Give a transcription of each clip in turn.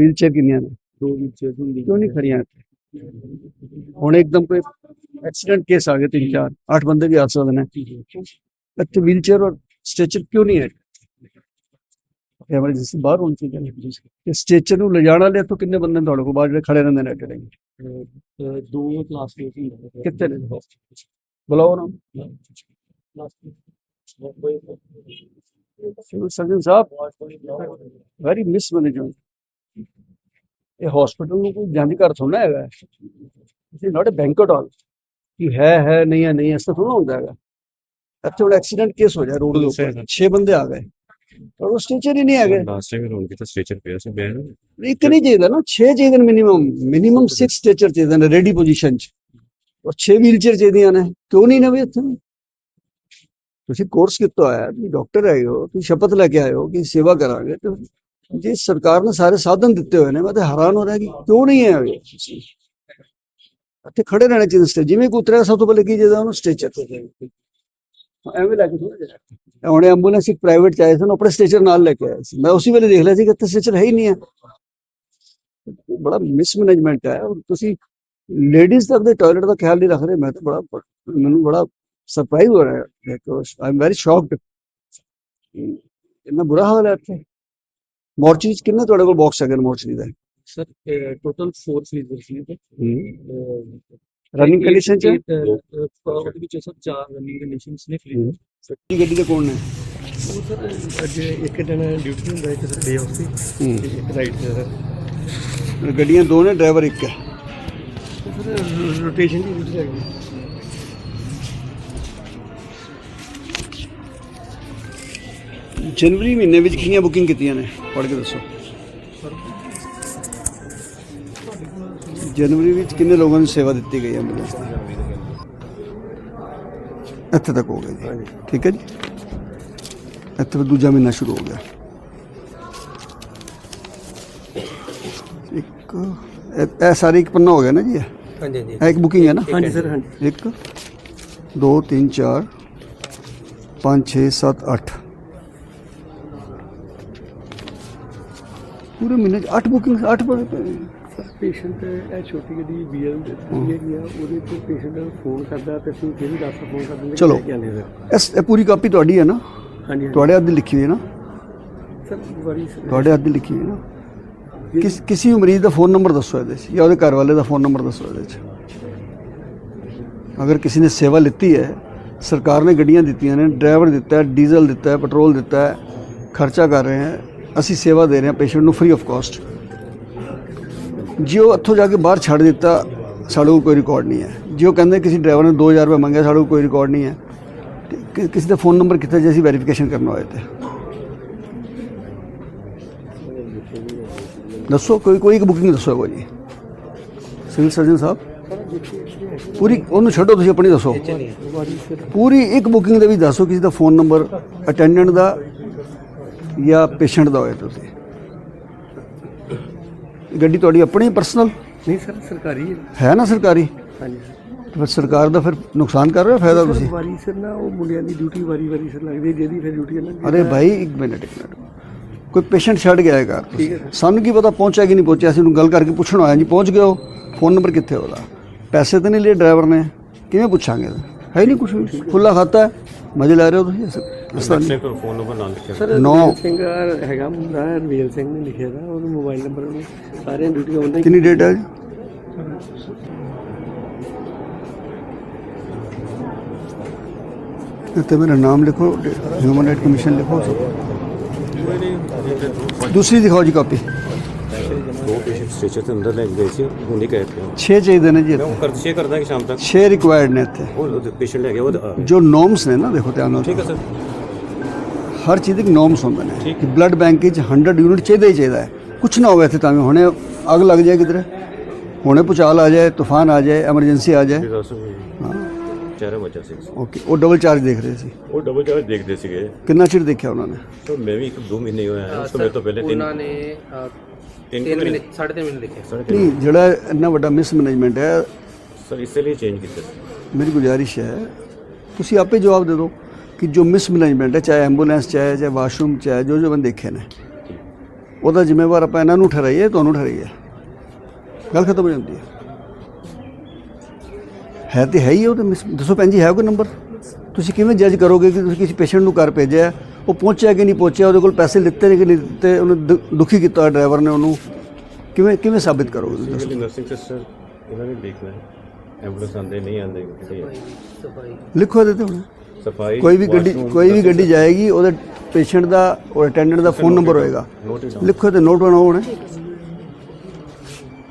Wheelchair ਕਿੰਨੀਆਂ ਨੇ ਦੋ ਵਿੱਚ ਹੁੰਦੀ ਕਿਉਂ ਨਹੀਂ ਖੜੀਆਂ ਇੱਥੇ ਹੁਣ ਇੱਕਦਮ ਕੋਈ ਐਕਸੀਡੈਂਟ ਕੇਸ ਆ ਗਏ ਤਿੰਨ ਚਾਰ ਅੱਠ ਬੰਦੇ ਵੀ ਆ ਸਕਦੇ ਨੇ ਇੱਥੇ ਵੀਲਚੇਅਰ ਔਰ ਸਟ੍ਰੈਚਰ ਕਿਉਂ ਨਹੀਂ ਹੈ ਐਮਰਜੈਂਸੀ ਬਾਹਰ ਹੋਣੀ ਚਾਹੀਦੀ ਹੈ ਤੇ ਸਟ੍ਰੈਚਰ ਨੂੰ ਲਿਜਾਣ ਵਾਲੇ ਇੱਥੋਂ ਕਿੰਨੇ ਬੰਦੇ ਨੇ ਤੁਹਾਡੇ ਕੋਲ ਬਾਹਰ ਜਿਹੜੇ ਖੜੇ ਰਹਿੰਦੇ ਨੇ ਟੜੇ ਅਹ ਦੋ ਕਲਾਸ ਦੇ ਹੁੰਦੇ ਕਿੱਥੇ ਨੇ ਬੁਲਾਓ ਨਾ ਸਿਵਲ ਸਰਜਨ ਸਾਹਿਬ ਵੈਰੀ ਮਿਸਮੈਨੇਜਮੈਂਟ ਇਹ ਹਸਪੀਟਲ ਨੂੰ ਕੋਈ ਜੰਜ ਘਰ ਥੋੜਾ ਹੈਗਾ। It not a banquet hall ਕਿ ਹੈ ਹੈ ਨਹੀਂ ਹੈ ਨਹੀਂ ਐਸਾ ਥੋੜਾ ਹੁੰਦਾ ਹੈਗਾ। ਇੱਥੇ ਹੁਣ ਐਕਸੀਡੈਂਟ ਕੇਸ ਹੋ ਜਾਏ ਰੋਡ ਦੇ ਉੱਪਰ। 6 ਬੰਦੇ ਆ ਗਏ। ਪਰ ਉਹ ਸਟੇਚਰ ਹੀ ਨਹੀਂ ਹੈਗੇ। ਲਾਸਟ ਟਾਈਮ ਰੋਣ ਕੀਤਾ ਸਟ੍ਰੈਚਰ ਪਿਆ ਸੀ ਬੈਨ ਇੱਕ ਨਹੀਂ ਚਾਹੀਦਾ ਨਾ। 6 ਚਾਹੀਦੇ ਨੇ ਮਿਨੀਮਮ ਮਿਨੀਮਮ 6 ਸਟੇਚਰ ਚਾਹੀਦੇ ਨੇ ਰੈਡੀ ਪੋਜੀਸ਼ਨ 'ਚ। ਔਰ 6 ਵੀਲਚੇਅਰ ਚਾਹੀਦੀਆਂ ਨੇ। ਕਿਉਂ ਨਹੀਂ ਨੇ ਵੀ ਇੱਥੇ? ਤੁਸੀਂ ਕੋਰਸ ਕੀਤਾ ਹੋਇਆ ਤੁਸੀਂ ਡਾਕਟਰ ਹੈਗੇ ਹੋ ਤੁਸੀਂ ਸ਼ਪਥ ਲੈ ਕੇ ਆਏ ਹੋ ਕਿ ਸੇਵਾ ਕਰਾਂਗੇ ਤੇ ਜੇ ਸਰਕਾਰ ਨੇ ਸਾਰੇ ਸਾਧਨ ਦਿੱਤੇ ਹੋਏ ਨੇ ਮੈਂ ਤਾਂ ਹੈਰਾਨ ਹੋ ਰਿਹਾ ਕਿ ਕਿਉਂ ਨਹੀਂ ਹੈ ਇਹ ਇੱਥੇ ਖੜੇ ਰਹਿਣੇ ਚਾਹੀਦੇ ਸਟੇ ਜਿਵੇਂ ਕੋਈ ਉਤਰਿਆ ਸਭ ਤੋਂ ਪਹਿਲੇ ਕੀ ਚਾਹੀਦਾ ਉਹਨੂੰ? ਸਟੇਚਰ ਐਵੇਂ ਲੈ ਕੇ ਥੋੜ੍ਹਾ ਜਿਹਾ। ਹੁਣ ਐਂਬੂਲੈਂਸ ਇੱਕ ਪ੍ਰਾਈਵੇਟ ਚਾਹੇ ਸੀ ਉਹਨੂੰ ਆਪਣੇ ਸਟੇਚਰ ਨਾਲ ਲੈ ਕੇ ਆਏ ਸੀ। ਮੈਂ ਉਸੇ ਵੇਲੇ ਦੇਖ ਲਿਆ ਸੀ ਕਿ ਇੱਥੇ ਸਟੇਚਰ ਹੈ ਹੀ ਨਹੀਂ ਹੈ ਬੜਾ ਮਿਸਮੈਨੇਜਮੈਂਟ ਹੈ ਔਰ ਤੁਸੀਂ ਲੇਡੀਜ਼ ਤੱਕ ਦੇ ਟਾਇਲਟ ਦਾ ਖਿਆਲ ਨਹੀਂ ਰੱਖ ਰਹੇ ਮੈਂ ਤਾਂ ਬੜਾ ਮੈਨੂੰ ਬੜਾ ਸਰਪ੍ਰਾਈਜ਼ ਹੋ ਰਿਹਾ ਹੈ। ਆਈ ਐਮ ਵੈਰੀ ਸ਼ੌਕਡ ਇੰਨਾ ਬੁਰਾ ਹਾਲ ਹੈ ਇੱਥੇ। ਮੋਰਚਰੀ 'ਚ ਕਿੰਨੇ ਤੁਹਾਡੇ ਕੋਲ ਬਾਕਸ ਹੈਗੇ ਨੇ ਮੋਰਚਰੀ ਦੇ? ਸਰ ਟੋਟਲ 4 ਫ੍ਰੀਜ਼ਰਸ ਨੇ ਰਨਿੰਗ ਕੰਡੀਸ਼ਨ 'ਚ? ਉਹਦੇ ਵਿੱਚ ਸਰ ਚਾਰ ਰਨਿੰਗ ਕੰਡੀਸ਼ਨਸ ਨੇ ਹੂੰ। ਫ੍ਰੀਜ਼ਰ ਕੀ ਗੱਡੀ ਦੇ ਕੋਲ ਨੇ? ਉਹ ਸਰ ਅੱਜ ਇੱਕ ਦਿਨ ਡਿਊਟੀ ਹੁੰਦਾ ਇੱਕ ਸਰ ਡੇ ਆਫ ਸੀ ਤੇ ਇੱਕ ਰਾਈਟ ਤੇ ਸਰ। ਗੱਡੀਆਂ ਦੋ ਨੇ ਡਰਾਈਵਰ ਇੱਕ ਹੈ। ਸਰ ਰੋਟੇਸ਼ਨ ਦੀ ਡਿਊਟੀ ਹੈਗੀ। ਜਨਵਰੀ ਮਹੀਨੇ ਵਿੱਚ ਕਿੰਨੀਆਂ ਬੁਕਿੰਗ ਕੀਤੀਆਂ ਨੇ? ਪੜ੍ਹ ਕੇ ਦੱਸੋ। ਜਨਵਰੀ ਵਿੱਚ ਕਿੰਨੇ ਲੋਕਾਂ ਨੂੰ ਸੇਵਾ ਦਿੱਤੀ ਗਈ ਐਂਬੂਲੈਂਸ ਦੀ? ਇੱਥੇ ਤੱਕ ਹੋ ਗਿਆ ਜੀ। ਠੀਕ ਹੈ ਜੀ। ਇੱਥੇ ਫਿਰ ਦੂਜਾ ਮਹੀਨਾ ਸ਼ੁਰੂ ਹੋ ਗਿਆ। ਇੱਕ ਇਹ- ਇਹ ਸਾਰੇ ਇੱਕ ਪੰਨਾ ਹੋ ਗਿਆ ਨਾ ਜੀ ਇਹ? ਹਾਂਜੀ ਹਾਂਜੀ। ਇਹ ਇੱਕ ਬੁਕਿੰਗ ਹੈ ਨਾ? ਹਾਂਜੀ ਸਰ ਹਾਂਜੀ। ਇੱਕ ਦੋ ਤਿੰਨ ਚਾਰ ਪੰਜ ਛੇ ਸੱਤ ਅੱਠ। ਪੂਰੇ ਮਹੀਨੇ ਚ 8 ਬੁਕਿੰਗ 8 ਬੜੇ ਪਏ। ਪੇਸ਼ੈਂਟ ਇਹ ਛੋਟੀ ਗੱਡੀ ਬੀਐਲ ਦੀ ਹੈਗੀ ਆ ਉਹਦੇ ਤੇ ਪੇਸ਼ੈਂਟ ਫੋਨ ਕਰਦਾ ਤੇ ਫਿਰ ਵੀ ਦੱਸ ਫੋਨ ਕਰ ਦਿੰਦੇ ਚਲੋ। ਇਸ ਇਹ ਪੂਰੀ ਕਾਪੀ ਤੁਹਾਡੀ ਹੈ ਨਾ? ਹਾਂਜੀ। ਤੁਹਾਡੇ ਹੱਥ ਦੀ ਲਿਖੀ ਹੋਈ ਹੈ ਨਾ? ਸਰ ਵਾਰੀ ਤੁਹਾਡੇ ਹੱਥ ਦੀ ਲਿਖੀ ਹੋਈ ਹੈ ਨਾ? ਕਿਸ ਕਿਸੇ ਮਰੀਜ਼ ਦਾ ਫੋਨ ਨੰਬਰ ਦੱਸੋ ਇਹਦੇ 'ਚ ਜਾਂ ਉਹਦੇ ਘਰ ਵਾਲੇ ਦਾ ਫੋਨ ਨੰਬਰ ਦੱਸੋ ਇਹਦੇ 'ਚ। ਅਗਰ ਕਿਸੇ ਨੇ ਸੇਵਾ ਲਿੱਤੀ ਹੈ ਸਰਕਾਰ ਨੇ ਗੱਡੀਆਂ ਦਿੱਤੀਆਂ ਨੇ ਡਰਾਈਵਰ ਦਿੱਤਾ ਹੈ ਡੀਜ਼ਲ ਦਿੱਤਾ ਹੈ ਪੈਟਰੋਲ ਦਿੱਤਾ ਹੈ ਖਰਚਾ ਕਰ ਰਹੇ ਹਾਂ ਅਸੀਂ ਸੇਵਾ ਦੇ ਰਹੇ ਹਾਂ ਪੇਸ਼ੈਂਟ ਨੂੰ ਫ੍ਰੀ ਆਫ ਕਾਸਟ ਜੇ ਉਹ ਇੱਥੋਂ ਜਾ ਕੇ ਬਾਹਰ ਛੱਡ ਦਿੱਤਾ ਸਾਡੇ ਕੋਲ ਕੋਈ ਰਿਕਾਰਡ ਨਹੀਂ ਹੈ। ਜੇ ਉਹ ਕਹਿੰਦੇ ਕਿਸੇ ਡਰਾਈਵਰ ਨੇ 2000 ਰੁਪਏ ਮੰਗਿਆ ਸਾਡੇ ਕੋਲ ਕੋਈ ਰਿਕਾਰਡ ਨਹੀਂ ਹੈ। ਕਿਸੇ ਦਾ ਫੋਨ ਨੰਬਰ ਕਿੱਥੇ ਜੇ ਅਸੀਂ ਵੈਰੀਫਿਕੇਸ਼ਨ ਕਰਨਾ ਹੋਏ ਤੇ। ਦੱਸੋ ਕੋਈ ਕੋਈ ਇੱਕ ਬੁਕਿੰਗ ਦੱਸੋ ਕੋਈ ਜੀ ਸਿਵਲ ਸਰਜਨ ਸਾਹਿਬ? ਪੂਰੀ ਉਹਨੂੰ ਛੱਡੋ ਤੁਸੀਂ ਆਪਣੀ ਦੱਸੋ। ਪੂਰੀ ਇੱਕ ਬੁਕਿੰਗ ਦੇ ਵਿੱਚ ਦੱਸੋ ਕਿਸੇ ਦਾ ਫੋਨ ਨੰਬਰ ਅਟੈਂਡੈਂਟ ਦਾ ਜਾਂ ਪੇਸ਼ੈਂਟ ਦਾ ਹੋਏ ਤੁਸੀਂ? ਗੱਡੀ ਤੁਹਾਡੀ ਆਪਣੀ ਪਰਸਨਲ ਨਹੀਂ ਸਰ ਸਰਕਾਰੀ ਹੈ। ਹੈ ਨਾ ਸਰਕਾਰੀ? ਹਾਂਜੀ ਤੇ ਫਿਰ ਸਰਕਾਰ ਦਾ ਫਿਰ ਨੁਕਸਾਨ ਕਰ ਰਹੇ ਹੋ ਫਾਇਦਾ ਸਰ ਤੁਸੀਂ? ਵਾਰੀ ਸਰ ਨਾ ਉਹ ਮੁੰਡਿਆਂ ਦੀ ਡਿਊਟੀ ਵਾਰੀ ਵਾਰੀ ਸਰ ਲੱਗਦੀ ਹੈ, ਜਿਹਦੀ ਫਿਰ ਡਿਊਟੀ ਅਲੱਗ ਅਰੇ ਭਾਈ ਇੱਕ ਮਿੰਟ ਇੱਕ ਮਿੰਟ। ਕੋਈ ਪੇਸ਼ੈਂਟ ਛੱਡ ਗਿਆ ਹੈ ਸਰ। ਸਾਨੂੰ ਕੀ ਪਤਾ ਪਹੁੰਚਿਆ ਕਿ ਨਹੀਂ ਪਹੁੰਚਿਆ? ਅਸੀਂ ਉਹਨੂੰ ਗੱਲ ਕਰਕੇ ਪੁੱਛਣ ਆਇਆ ਜੀ ਪਹੁੰਚ ਗਏ ਹੋ ਫੋਨ ਨੰਬਰ ਕਿੱਥੇ ਉਹਦਾ? ਪੈਸੇ ਤਾਂ ਨਹੀਂ ਲਏ ਡਰਾਈਵਰ ਨੇ? ਕਿਵੇਂ ਪੁੱਛਾਂਗੇ ਹੈ ਨਹੀਂ ਕੁਝ ਖੁੱਲਾ ਖਾਤਾ ਹੈ। ਮਜ਼ੇ ਲੈ ਰਹੇ ਹੋ ਤੁਸੀਂ? ਤਰ੍ਹਾਂ ਨਹੀਂ। ਕੋਲ ਫੋਨ ਨੰਬਰ ਨਾਲ ਲਿਖਿਆ। ਸਰ ਨੌ। ਸਿੰਘ ਹੈਗਾ ਮੁੰਡਾ ਰਣਵੀਰ ਸਿੰਘ ਨੇ ਲਿਖਿਆ ਦਾ ਉਹਦਾ ਮੋਬਾਈਲ ਨੰਬਰ ਉਹਨੇ ਸਾਰੀਆਂ ਡਿਊਟੀਆਂ ਉਹਨਾਂ ਕਿੰਨੀ ਡੇਟ ਹੈ ਜੀ? ਇੱਥੇ ਮੇਰਾ ਨਾਮ ਲਿਖੋ ਹਿਊਮਨ ਰਾਈਟ ਕਮਿਸ਼ਨ ਲਿਖੋ। ਦੂਸਰੀ ਦਿਖਾਓ ਜੀ ਕਾਪੀ। ਦੋ ਪੇਸ਼ੈਂਟ ਸਟ੍ਰੈਚਰ ਦੇ ਅੰਦਰ ਲੈ ਕੇ ਗਏ ਸੀ ਹੁਣੇ ਕਹਿ ਰਹੇ 6 ਚਾਹੀਦੇ ਨੇ ਜੀ ਮੈਂ ਉਹ ਕਰ ਸ਼ੇ ਕਰਦਾ ਕਿ ਸ਼ਾਮ ਤੱਕ? 6 ਰਿਕੁਆਇਰਡ ਨੇ ਇੱਥੇ। ਉਹ ਪੇਸ਼ੈਂਟ ਲੈ ਗਿਆ ਉਹ ਆ- ਜੋ ਨੋਰਮਸ ਨੇ ਨਾ ਦੇਖੋ ਧਿਆਨ ਨਾਲ। ਠੀਕ ਹੈ ਸਰ। ਹਰ ਚੀਜ਼ ਦੇ ਨੋਰਮਸ ਹੁੰਦੇ ਨੇ। ਠੀਕ। ਕਿ ਬਲੱਡ ਬੈਂਕ ਵਿੱਚ 100 ਯੂਨਿਟ ਚਾਹੀਦਾ ਹੀ ਚਾਹੀਦਾ ਹੈ। ਕੁਝ ਨਾ ਹੋਵੇ ਇੱਥੇ ਤਾਂ ਵੀ ਹੁਣੇ ਅੱਗ ਲੱਗ ਜਾਏ ਕਿਧਰੇ। ਹੁਣੇ ਭੁਚਾਲ ਆ ਜਾਏ ਤੂਫਾਨ ਆ ਜਾਏ ਐਮਰਜੈਂਸੀ ਆ ਜਾਏ। ਚਾਰ ਸੀ। ਓਕੇ ਉਹ ਡਬਲ ਚਾਰਜ ਦੇਖ ਰਹੇ ਸੀ। ਉਹ ਡਬਲ ਚਾਰਜ ਦੇਖਦੇ ਸੀਗੇ। ਕਿੰਨਾ ਚਿਰ ਦੇਖਿਆ ਉਹਨਾਂ ਨੇ? ਸਰ ਮੈਂ ਵੀ ਇੱਕ ਦੋ ਮਹੀਨੇ ਹੋਇਆ ਹੈ ਉਸ ਤੋਂ ਮੇਰੇ ਤੋਂ ਪਹਿਲੇ ਤਿੰਨ ਉਹਨਾਂ ਨੇ ਅ, ਤਿੰਨ ਤਿੰਨ ਮਹੀਨੇ ਮਹੀਨੇ ਸਾਢੇ ਤਿੰਨ ਮਹੀਨੇ ਦੇਖੇ ਸਾਢੇ ਤਿੰਨ ਨਹੀਂ ਜਿਹੜਾ ਇੰਨਾ ਵੱਡਾ ਮਿਸਮੈਨੇਜਮੈਂਟ ਹੈ ਸਰ ਇਸੇ ਲਈ ਚੇਂਜ ਕੀਤਾ। ਸੀ ਮੇਰੀ ਗੁਜ਼ਾਰਿਸ਼ ਹੈ ਤੁਸੀਂ ਆਪੇ ਜਵਾਬ ਦੇ ਦਿਓ ਕਿ ਜੋ ਮਿਸਮੈਨੇਜਮੈਂਟ ਹੈ ਚਾਹੇ ਐਂਬੂਲੈਂਸ ਚਾਹੇ ਚਾਹੇ ਵਾਸ਼ਰੂਮ ਚਾਹੇ ਜੋ ਜੋ ਮੈਂ ਦੇਖੇ ਨੇ ਉਹਦਾ ਜ਼ਿੰਮੇਵਾਰ ਆਪਾਂ ਇਹਨਾਂ ਨੂੰ ਠਹਿਰਾਈਏ ਤੁਹਾਨੂੰ ਠਹਿਰਾਈਏ। ਗੱਲ ਖਤਮ ਹੋ ਜਾਂਦੀ ਹੈ। ਹੈ ਤੇ ਹੈ ਹੀ ਉਹ ਤੇ ਮਿਸ- ਦੱਸੋ ਭੈਣ ਜੀ ਹੈ ਕੋਈ ਨੰਬਰ ਤੁਸੀਂ ਕਿਵੇਂ ਜੱਜ ਕਰੋਗੇ ਕਿ ਤੁਸੀਂ ਕਿਸੇ ਪੇਸ਼ੈਂਟ ਨੂੰ ਘਰ ਭੇਜਿਆ ਹੈ, ਉਹ ਪਹੁੰਚਿਆ ਕਿ ਨਹੀਂ ਪਹੁੰਚਿਆ ਉਹਦੇ ਕੋਲ ਪੈਸੇ ਲਿੱਤੇ ਨੇ ਕਿ ਨਹੀਂ ਦਿੱਤੇ ਉਹਨੂੰ ਦੁਖੀ ਕੀਤਾ ਡਰਾਈਵਰ ਨੇ ਉਹਨੂੰ। ਕਿਵੇਂ ਕਿਵੇਂ ਸਾਬਿਤ ਕਰੋਗੇ ਤੁਸੀਂ ਨਰਸਿੰਗ ਸਿਸਟਰ ਇਹਨਾਂ ਨੇ ਦੇਖਣਾ ਹੈ। ਐਂਬੂਲੈਂਸ ਆਉਂਦੇ ਨਹੀਂ ਆਉਂਦੇ ਕਿਤੇ ਲਿਖੋ ਹੁਣ। ਸਫ਼ਾਈ ਕੋਈ ਵੀ ਗੱਡੀ ਕੋਈ ਵੀ ਗੱਡੀ ਜਾਏਗੀ ਉਹਦੇ ਪੇਸ਼ੈਂਟ ਦਾ ਔਰ ਅਟੈਂਡੈਂਟ ਦਾ ਫੋਨ ਨੰਬਰ ਹੋਏਗਾ। ਲਿਖੋ ਤੇ ਨੋਟ ਬਣਾਓ ਹੁਣ।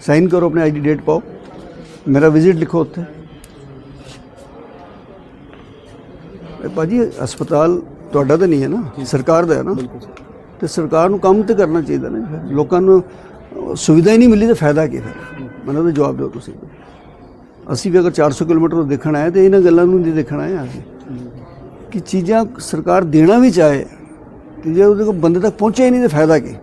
ਸਾਈਨ ਕਰੋ ਆਪਣੇ ਆਈਡੀ ਡੇਟ ਪਾਓ। ਮੇਰਾ ਵਿਜ਼ਿਟ ਲਿਖੋ ਉੱਥੇ। ਇਹ ਭਾਜੀ ਹਸਪਤਾਲ ਤੁਹਾਡਾ ਤਾਂ ਨਹੀਂ ਹੈ ਨਾ? ਸਰਕਾਰ ਦਾ ਹੈ ਨਾ? ਤੇ ਸਰਕਾਰ ਨੂੰ ਕੰਮ ਤੇ ਕਰਨਾ ਚਾਹੀਦਾ ਨਾ ਲੋਕਾਂ ਨੂੰ ਸੁਵਿਧਾ ਹੀ ਨਹੀਂ ਮਿਲੀ ਤਾਂ ਫਾਇਦਾ ਕੀ ਫਿਰ? ਮੈਨੂੰ ਤਾਂ ਜਵਾਬ ਦਿਓ ਤੁਸੀਂ। ਅਸੀਂ ਵੀ ਅਗਰ 400 ਕਿਲੋਮੀਟਰ ਦੇਖਣ ਆਏ ਤੇ ਇਹਨਾਂ ਗੱਲਾਂ ਨੂੰ ਨਹੀਂ ਦੇਖਣ ਆਏ ਅਸੀਂ। ਕਿ ਚੀਜ਼ਾਂ ਸਰਕਾਰ ਦੇਣਾ ਵੀ ਚਾਹੇ ਤੇ ਜੇ ਉਹਦੇ ਕੋਲ ਬੰਦੇ ਤੱਕ ਪਹੁੰਚੇ ਹੀ ਨਹੀਂ ਤਾਂ ਫਾਇਦਾ ਕੀ?